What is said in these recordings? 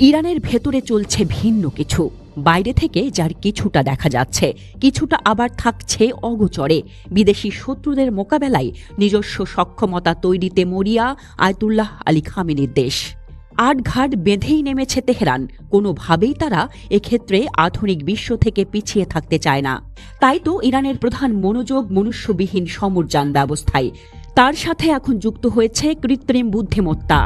ইরানের ভেতরে চলছে ভিন্ন কিছু। বাইরে থেকে যার কিছুটা দেখা যাচ্ছে, কিছুটা আবার থাকছে অগোচরে। বিদেশি শত্রুদের মোকাবেলায় নিজস্ব সক্ষমতা তৈরিতে মরিয়া আয়তুল্লাহ আলী খামেনির দেশ। আটঘাট বেঁধেই নেমেছে তেহরান। কোনোভাবেই তারা এক্ষেত্রে আধুনিক বিশ্ব থেকে পিছিয়ে থাকতে চায় না। তাই তো ইরানের প্রধান মনোযোগ মনুষ্যবিহীন সমরযান ব্যবস্থায়। তার সাথে এখন যুক্ত হয়েছে কৃত্রিম বুদ্ধিমত্তা।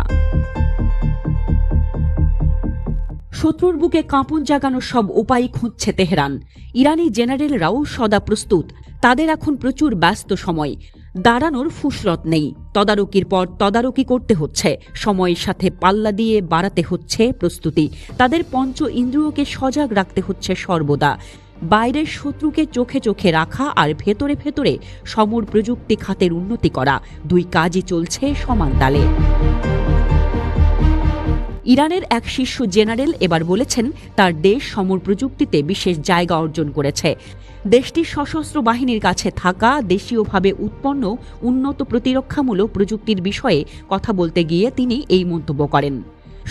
শত্রুর বুকে কাঁপন জাগানোর সব উপায় খুঁজছে তেহরান। ইরানি জেনারেলরাও সদা প্রস্তুত। তাদের এখন প্রচুর ব্যস্ত সময়। দাঁড়ানোর ফুসরত নেই। তদারকির পর তদারকি করতে হচ্ছে। সময়ের সাথে পাল্লা দিয়ে বাড়াতে হচ্ছে প্রস্তুতি। তাদের পঞ্চ ইন্দ্রিয়কে সজাগ রাখতে হচ্ছে সর্বদা। বাইরের শত্রুকে চোখে চোখে রাখা আর ভেতরে ভেতরে সমর প্রযুক্তি খাতের উন্নতি করা দুই কাজই চলছে সমান তালে। ইরানের এক শীর্ষ জেনারেল এবার বলেছেন তার দেশ সমর প্রযুক্তিতে বিশেষ জায়গা অর্জন করেছে। দেশটির সশস্ত্র বাহিনীর কাছে থাকা, দেশীয়ভাবে উৎপন্ন, উন্নত প্রতিরক্ষামূলক প্রযুক্তির বিষয়ে কথা বলতে গিয়ে তিনি এই মন্তব্য করেন।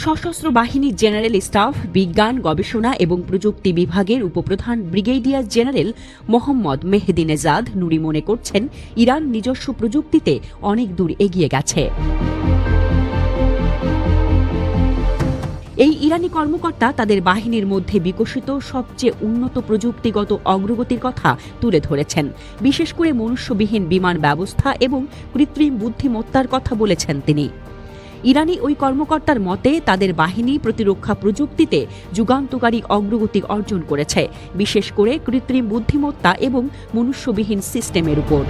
সশস্ত্র বাহিনীর জেনারেল স্টাফ, বিজ্ঞান, গবেষণা এবং প্রযুক্তি বিভাগের উপপ্রধান brigadier general Mohammad Mehdi Nejad Nouri মনে করছেন, ইরান নিজস্ব প্রযুক্তিতে অনেক দূর এগিয়ে গেছে। এই ইরানি কর্মকর্তা তাদের বাহিনীর মধ্যে বিকশিত সবচেয়ে উন্নত প্রযুক্তিগত অগ্রগতির কথা তুলে ধরেছেন। বিশেষ করে মনুষ্যবিহীন বিমান ব্যবস্থা এবং কৃত্রিম বুদ্ধিমত্তার কথা বলেছেন তিনি। ইরানি ওই কর্মকর্তার মতে, তাদের বাহিনী প্রতিরক্ষা প্রযুক্তিতে যুগান্তকারী অগ্রগতি অর্জন করেছে, বিশেষ করে কৃত্রিম বুদ্ধিমত্তা এবং মনুষ্যবিহীন সিস্টেমের উপর।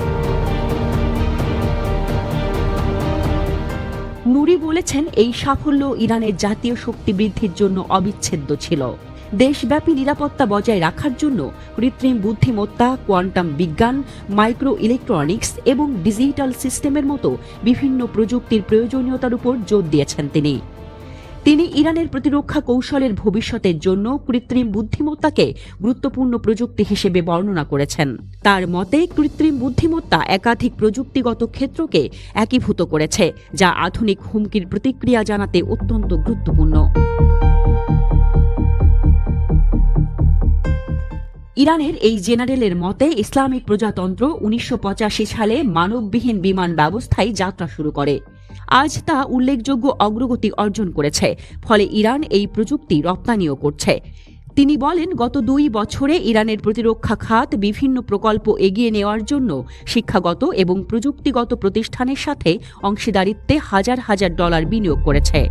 নুরি বলেছেন, এই সাফল্য ইরানের জাতীয় শক্তি বৃদ্ধির জন্য অবিচ্ছেদ্য ছিল। দেশব্যাপী নিরাপত্তা বজায় রাখার জন্য কৃত্রিম বুদ্ধিমত্তা, কোয়ান্টাম বিজ্ঞান মাইক্রো ইলেকট্রনিক্স এবং ডিজিটাল সিস্টেমের মতো বিভিন্ন প্রযুক্তির প্রয়োজনীয়তার উপর জোর দিয়েছেন তিনি। তিনি ইরানের প্রতিরক্ষা কৌশলের ভবিষ্যতের জন্য কৃত্রিম বুদ্ধিমত্তাকে গুরুত্বপূর্ণ প্রযুক্তি হিসেবে বর্ণনা করেছেন। তার মতে, কৃত্রিম বুদ্ধিমত্তা একাধিক প্রযুক্তিগত ক্ষেত্রকে একীভূত করেছে, যা আধুনিক হুমকির প্রতিক্রিয়া জানাতে অত্যন্ত গুরুত্বপূর্ণ। ইরানের এই জেনারেলের মতে, ইসলামিক প্রজাতন্ত্র উনিশশো পঁচাশি সালে মানববিহীন বিমান ব্যবস্থায় যাত্রা শুরু করে। আজ তা উল্লেখযোগ্য অগ্রগতি অর্জন করেছে, ফলে ইরান এই প্রযুক্তি রপ্তানিও করছে। তিনি বলেন, গত দুই বছরে ইরানের প্রতিরক্ষা খাত বিভিন্ন প্রকল্প এগিয়ে নেওয়ার জন্য শিক্ষাগত এবং প্রযুক্তিগত প্রতিষ্ঠানের সাথে অংশীদারিত্বে হাজার হাজার ডলার বিনিয়োগ করেছে।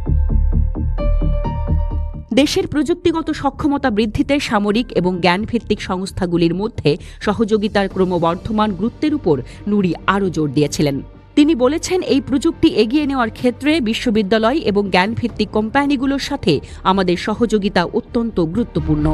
দেশের প্রযুক্তিগত সক্ষমতা বৃদ্ধিতে সামরিক এবং জ্ঞানভিত্তিক সংস্থাগুলির মধ্যে সহযোগিতার ক্রমবর্ধমান গুরুত্বের উপর নুরি আরও জোর দিয়েছিলেন। তিনি বলেছেন, এই প্রযুক্তি এগিয়ে নেওয়ার ক্ষেত্রে বিশ্ববিদ্যালয় এবং জ্ঞানভিত্তিক কোম্পানিগুলোর সাথে আমাদের সহযোগিতা অত্যন্ত গুরুত্বপূর্ণ।